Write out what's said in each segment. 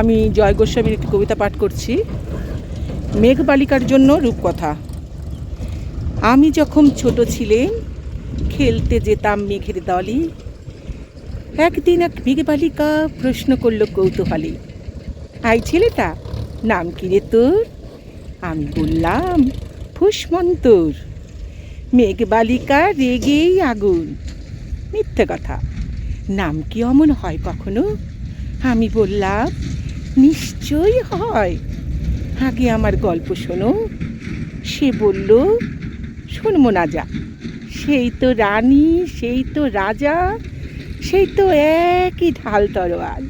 আমি জয় গোস্বামীর একটি কবিতা পাঠ করছি। মেঘ বালিকার জন্য রূপকথা। আমি যখন ছোট ছিলেন খেলতে যেতাম মেঘের দলে। একদিন এক মেঘ বালিকা প্রশ্ন করল কৌতূহলী, আই ছেলেটা, নাম কি রে তোর? আমি বললাম ফুসমন্তর মেঘ বালিকা রেগেই আগুন। মিথ্যে কথা। নাম কি অমন হয় কখনো? আমি বললাম নিশ্চয়ই হয়। আগে আমার গল্প শোনো। সে বলল শুনব না যা সেই তো রানী, সেই তো রাজা, সেই তো একই ঢাল তরোয়াল,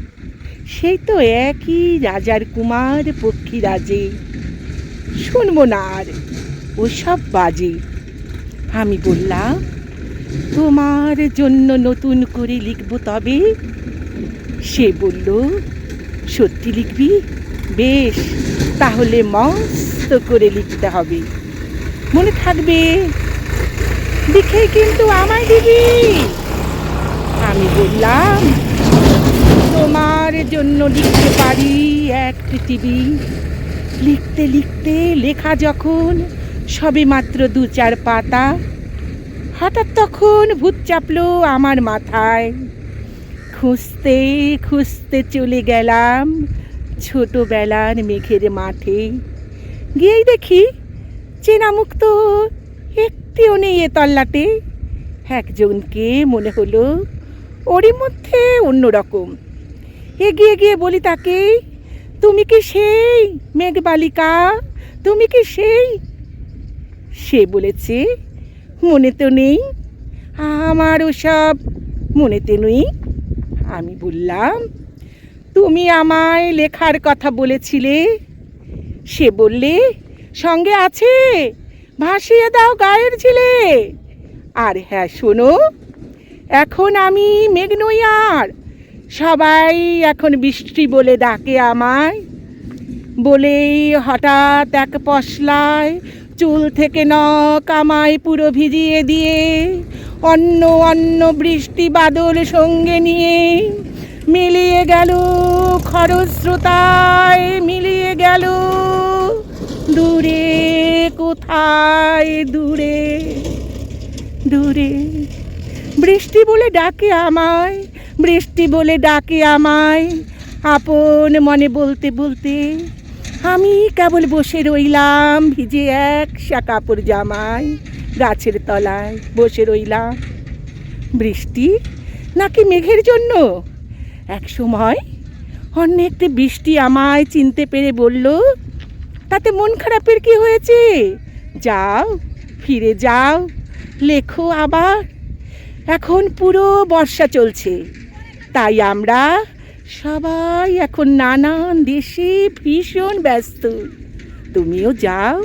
সেই তো একই রাজার কুমার পক্ষী রাজে শুনব না আর ওসব বাজে। আমি বললাম, তোমার জন্য নতুন করে লিখব তবে? সে বলল সত্যি লিখবি? বেশ, তাহলে মস্ত করে লিখতে হবে। মনে থাকবে? লিখে কিন্তু আমায় দিবি। আমি বললাম, তোমার জন্য লিখতে পারি এক পৃথিবী লিখতে লিখতে লেখা যখন সবে মাত্র দু চার পাতা, হঠাৎ তখন ভূত চাপলো আমার মাথায়। খুঁজতে খুঁজতে চলে গেলাম ছোটবেলার মেঘের মাঠে। গিয়েই দেখি চেনা মুখ তো একটিও নেই এ তল্লাটে। একজনকে মনে হলো ওরই মধ্যে অন্যরকম। এগিয়ে গিয়ে বলি তাকে, তুমি কি সেই মেঘবালিকা? তুমি কি সেই? সে বলেছে, মনে তো নেই। আমার ওসব মনেতে নেই। আমি বললাম, তুমি আমায় লেখার কথা বলেছিলে? সে বললে, সঙ্গে আছে, ভাসিয়ে দাও গায়ের ছিলে আর হ্যাঁ শোনো, এখন আমি মেঘ আর সবাই এখন বৃষ্টি বলে ডাকে আমায়। বলেই হঠাৎ এক পশলায় চুল থেকে নখ আমায় পুরো ভিজিয়ে দিয়ে অন্য অন্য বৃষ্টি, বাদল সঙ্গে নিয়ে মিলিয়ে গেল খরস্রোতায়, মিলিয়ে গেল দূরে, কোথায় দূরে দূরে। বৃষ্টি বলে ডাকে আমায়, বৃষ্টি বলে ডাকে আমায়, আপন মনে বলতে বলতে আমি কেবল বসে রইলাম ভিজে এক কাপড় জামায়। গাছের তলায় বসে রইলাম। বৃষ্টি নাকি মেঘের জন্য? এক সময় অন্য একটি বৃষ্টি আমায় চিনতে পেরে বলল, তাতে মন খারাপের কি হয়েছে? যাও, ফিরে যাও, লেখো আবার। এখন পুরো বর্ষা চলছে। তাই আমরা সবাই এখন নানান দেশে ভীষণ ব্যস্ত। তুমিও যাও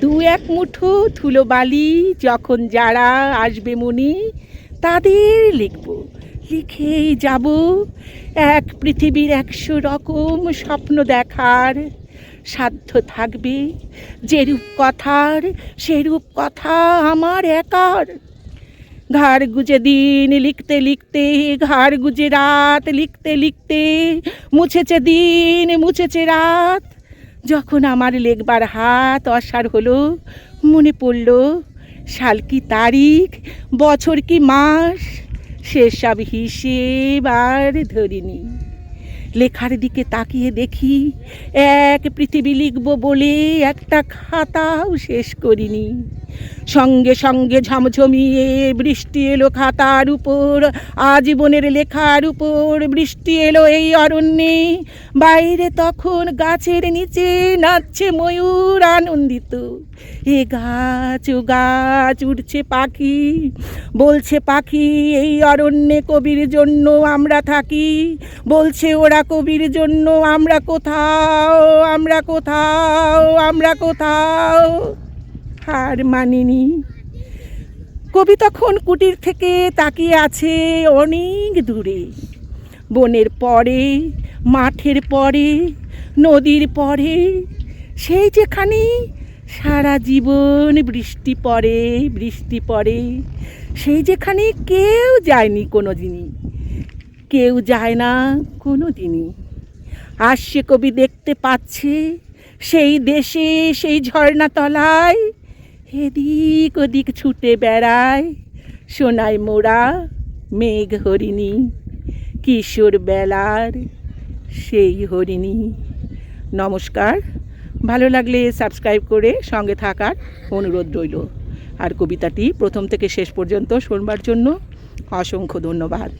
দু এক মুঠো ধুলো বালি যখন যারা আসবে মনে, তাদের লিখব। লিখেই যাব। এক পৃথিবীর একশো রকম স্বপ্ন দেখার সাধ্য থাকবে। যেরূপ কথার সেরূপ কথা আমার একার। ঘাড় গুজে দিন লিখতে লিখতে, ঘাড় গুজে রাত লিখতে লিখতে, মুছেছে দিন মুছেছে রাত। যখন আমার লেখবার হাত অসার হলো, মনে পড়ল, সাল কি তারিখ, বছর কি মাস, সেসব হিসেব আর ধরিনি। লেখার দিকে তাকিয়ে দেখি, এক পৃথিবী লিখব বলে একটা খাতাও শেষ করিনি। সঙ্গে সঙ্গে ঝমঝমিয়ে বৃষ্টি এলো খাতার উপর, আজীবনের লেখার উপর। বৃষ্টি এলো এই অরণ্যে, বাইরে তখন গাছের নিচে নাচছে ময়ূর আনন্দিত। এ গাছ, ও গাছ, উঠছে পাখি, বলছে পাখি, এই অরণ্যে কবির জন্য আমরা থাকি। বলছে ওরা, কবির জন্য আমরা কোথাও আমরা কোথাও আমরা কোথাও। হার মানিনি। কবি তখন কুটির থেকে তাকিয়ে আছে অনেক দূরে। বনের পরে, মাঠের পরে, নদীর পরে, সেই যেখানে সারা জীবন বৃষ্টি পড়ে বৃষ্টি পড়ে, সেই যেখানে কেউ যায়নি কোনো দিনই। কেউ যায় না কোনো দিনই। আসছে কবি দেখতে পাচ্ছে সেই দেশে সেই ঝর্ণা তলায় এদিক ওদিক ছুটে বেড়ায়। সোনায় মোড়া, মেঘ হরিণী, কিশোর বেলার সেই হরিণী। নমস্কার। ভালো লাগলে সাবস্ক্রাইব করে সঙ্গে থাকার অনুরোধ রইল। আর কবিতাটি প্রথম থেকে শেষ পর্যন্ত শোনবার জন্য অসংখ্য ধন্যবাদ।